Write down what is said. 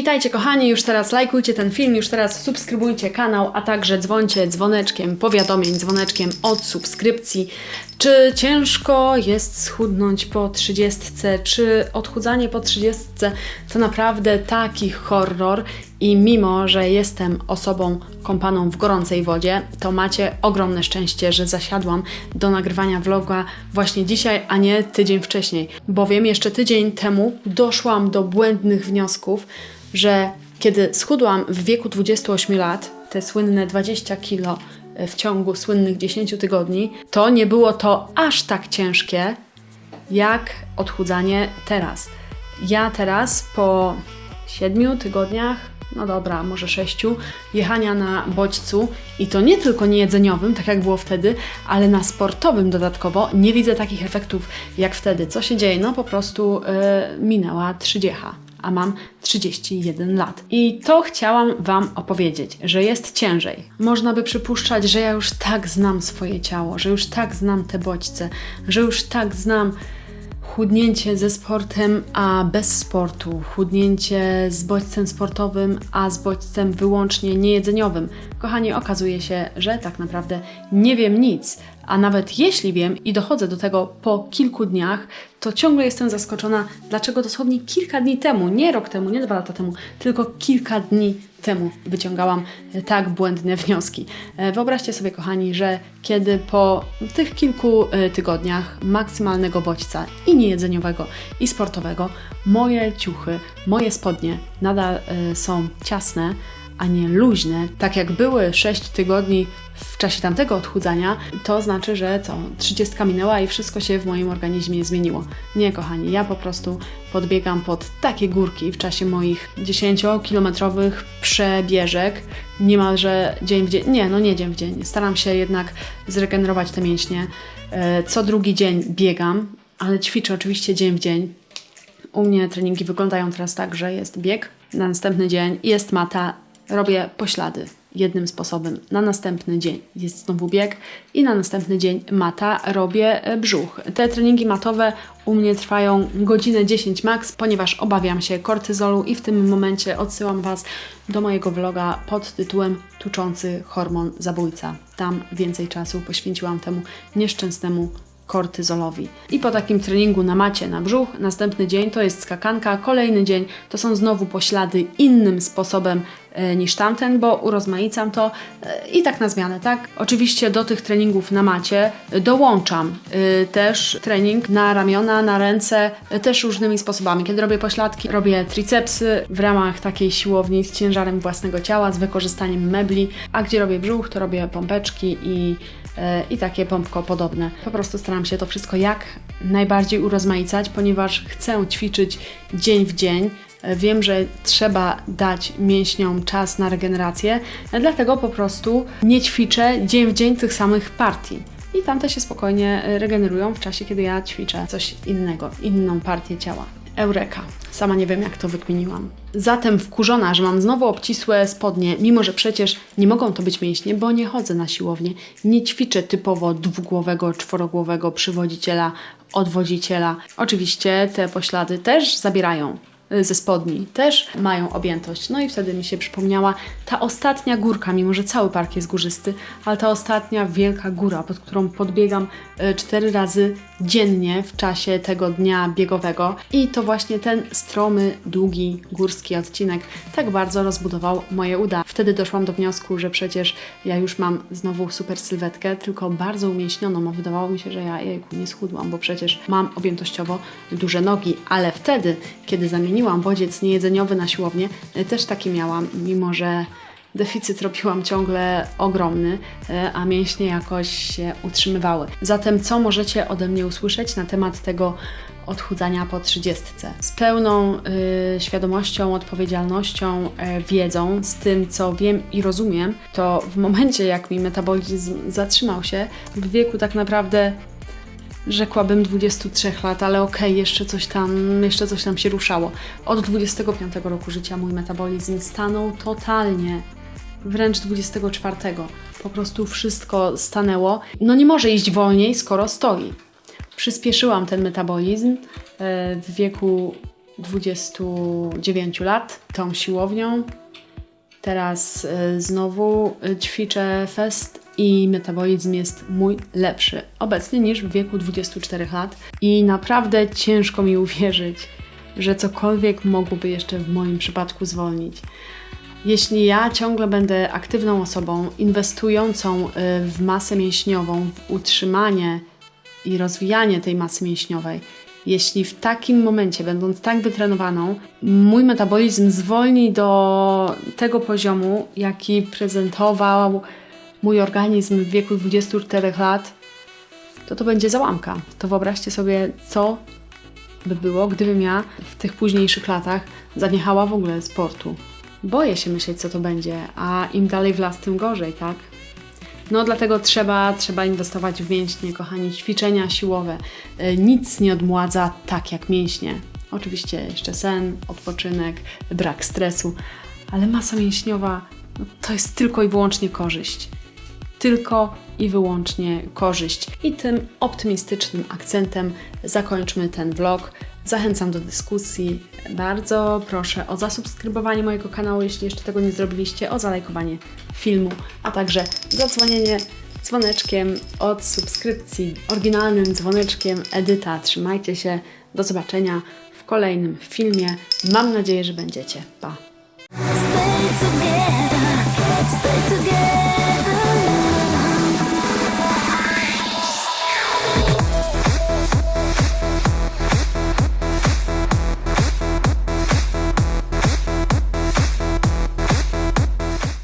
Witajcie kochani, już teraz lajkujcie ten film, już teraz subskrybujcie kanał, a także dzwońcie dzwoneczkiem, powiadomień dzwoneczkiem od subskrypcji. Czy ciężko jest schudnąć po 30? Czy odchudzanie po 30 to naprawdę taki horror? I mimo, że jestem osobą kąpaną w gorącej wodzie, to macie ogromne szczęście, że zasiadłam do nagrywania vloga właśnie dzisiaj, a nie tydzień wcześniej. Bowiem jeszcze tydzień temu doszłam do błędnych wniosków, że kiedy schudłam w wieku 28 lat, te słynne 20 kilo w ciągu słynnych 10 tygodni, to nie było to aż tak ciężkie, jak odchudzanie teraz. Ja teraz po 7 tygodniach, no dobra, może 6, jechania na bodźcu i to nie tylko niejedzeniowym, tak jak było wtedy, ale na sportowym dodatkowo nie widzę takich efektów jak wtedy. Co się dzieje? No po prostu yy, minęła 30 a mam 31 lat. I to chciałam Wam opowiedzieć, że jest ciężej. Można by przypuszczać, że ja już tak znam swoje ciało, że już tak znam te bodźce, że już tak znam chudnięcie ze sportem, a bez sportu, chudnięcie z bodźcem sportowym, a z bodźcem wyłącznie niejedzeniowym. Kochani, okazuje się, że tak naprawdę nie wiem nic, a nawet jeśli wiem i dochodzę do tego po kilku dniach, to ciągle jestem zaskoczona, dlaczego dosłownie kilka dni temu, nie rok temu, nie dwa lata temu, tylko kilka dni temu wyciągałam e, tak błędne wnioski. E, Wyobraźcie sobie, kochani, że kiedy po tych kilku e, tygodniach maksymalnego bodźca i niejedzeniowego, i sportowego, moje ciuchy, moje spodnie nadal są ciasne, a nie luźne, tak jak były 6 tygodni w czasie tamtego odchudzania, to znaczy, że co, 30 minęła i wszystko się w moim organizmie zmieniło. Nie, kochani, ja po prostu podbiegam pod takie górki w czasie moich 10-kilometrowych przebieżek, niemalże dzień w dzień, nie, no nie dzień w dzień, staram się jednak zregenerować te mięśnie. E, Co drugi dzień biegam, ale ćwiczę oczywiście dzień w dzień, u mnie treningi wyglądają teraz tak, że jest bieg, na następny dzień jest mata, robię poślady jednym sposobem. Na następny dzień jest znowu bieg i na następny dzień mata, robię e, brzuch. Te treningi matowe u mnie trwają godzinę 10 max, ponieważ obawiam się kortyzolu i w tym momencie odsyłam Was do mojego vloga pod tytułem Tuczący hormon zabójca. Tam więcej czasu poświęciłam temu nieszczęsnemu kortyzolowi. I po takim treningu na macie na brzuch, następny dzień to jest skakanka, kolejny dzień to są znowu poślady innym sposobem niż tamten, bo urozmaicam to e, i tak na zmianę, tak? Oczywiście do tych treningów na macie e, dołączam e, też trening na ramiona, na ręce, e, też różnymi sposobami. Kiedy robię pośladki, robię tricepsy w ramach takiej siłowni z ciężarem własnego ciała, z wykorzystaniem mebli, a gdzie robię brzuch, to robię pompeczki i e, i takie pompko podobne. Po prostu staram się to wszystko jak najbardziej urozmaicać, ponieważ chcę ćwiczyć dzień w dzień. Wiem, że trzeba dać mięśniom czas na regenerację, dlatego po prostu nie ćwiczę dzień w dzień tych samych partii. I tamte się spokojnie regenerują w czasie, kiedy ja ćwiczę coś innego, inną partię ciała. Eureka. Sama nie wiem, jak to wykminiłam. Zatem wkurzona, że mam znowu obcisłe spodnie, mimo że przecież nie mogą to być mięśnie, bo nie chodzę na siłownię, nie ćwiczę typowo dwugłowego, czworogłowego przywodziciela, odwodziciela. Oczywiście te poślady też zabierają ze spodni, też mają objętość. No i wtedy mi się przypomniała ta ostatnia górka, mimo że cały park jest górzysty, ale ta ostatnia wielka góra, pod którą podbiegam y, cztery razy dziennie w czasie tego dnia biegowego. I to właśnie ten stromy, długi, górski odcinek tak bardzo rozbudował moje uda. Wtedy doszłam do wniosku, że przecież ja już mam znowu super sylwetkę, tylko bardzo umieśnioną, a wydawało mi się, że ja jejku, nie schudłam, bo przecież mam objętościowo duże nogi, ale wtedy, kiedy zamieniłam bodziec niejedzeniowy na siłownię, y, też taki miałam, mimo że deficyt robiłam ciągle ogromny, e, a mięśnie jakoś się utrzymywały. Zatem co możecie ode mnie usłyszeć na temat tego odchudzania po 30? Z pełną y, świadomością, odpowiedzialnością, e, wiedzą, z tym co wiem i rozumiem, to w momencie jak mi metabolizm zatrzymał się w wieku tak naprawdę rzekłabym 23 lat, ale okej, jeszcze coś tam, jeszcze coś tam się ruszało. Od 25 roku życia mój metabolizm stanął totalnie, wręcz 24. Po prostu wszystko stanęło. No nie może iść wolniej, skoro stoi. Przyspieszyłam ten metabolizm e, w wieku 29 lat tą siłownią. Teraz y, znowu y, ćwiczę fest i metabolizm jest mój lepszy obecnie niż w wieku 24 lat i naprawdę ciężko mi uwierzyć, że cokolwiek mogłoby jeszcze w moim przypadku zwolnić. Jeśli ja ciągle będę aktywną osobą, inwestującą y, w masę mięśniową, w utrzymanie i rozwijanie tej masy mięśniowej, jeśli w takim momencie, będąc tak wytrenowaną, mój metabolizm zwolni do tego poziomu, jaki prezentował mój organizm w wieku 24 lat, to to będzie załamka. To wyobraźcie sobie, co by było, gdybym ja w tych późniejszych latach zaniechała w ogóle sportu. Boję się myśleć, co to będzie, a im dalej w las, tym gorzej, tak? No dlatego trzeba, trzeba inwestować w mięśnie, kochani, ćwiczenia siłowe. Y, Nic nie odmładza tak jak mięśnie. Oczywiście jeszcze sen, odpoczynek, brak stresu, ale masa mięśniowa no, to jest tylko i wyłącznie korzyść. Tylko i wyłącznie korzyść. I tym optymistycznym akcentem zakończmy ten vlog. Zachęcam do dyskusji. Bardzo proszę o zasubskrybowanie mojego kanału, jeśli jeszcze tego nie zrobiliście, o zalajkowanie filmu, a także zadzwonienie dzwoneczkiem od subskrypcji, oryginalnym dzwoneczkiem Edyta. Trzymajcie się. Do zobaczenia w kolejnym filmie. Mam nadzieję, że będziecie. Pa! Stay together, stay together.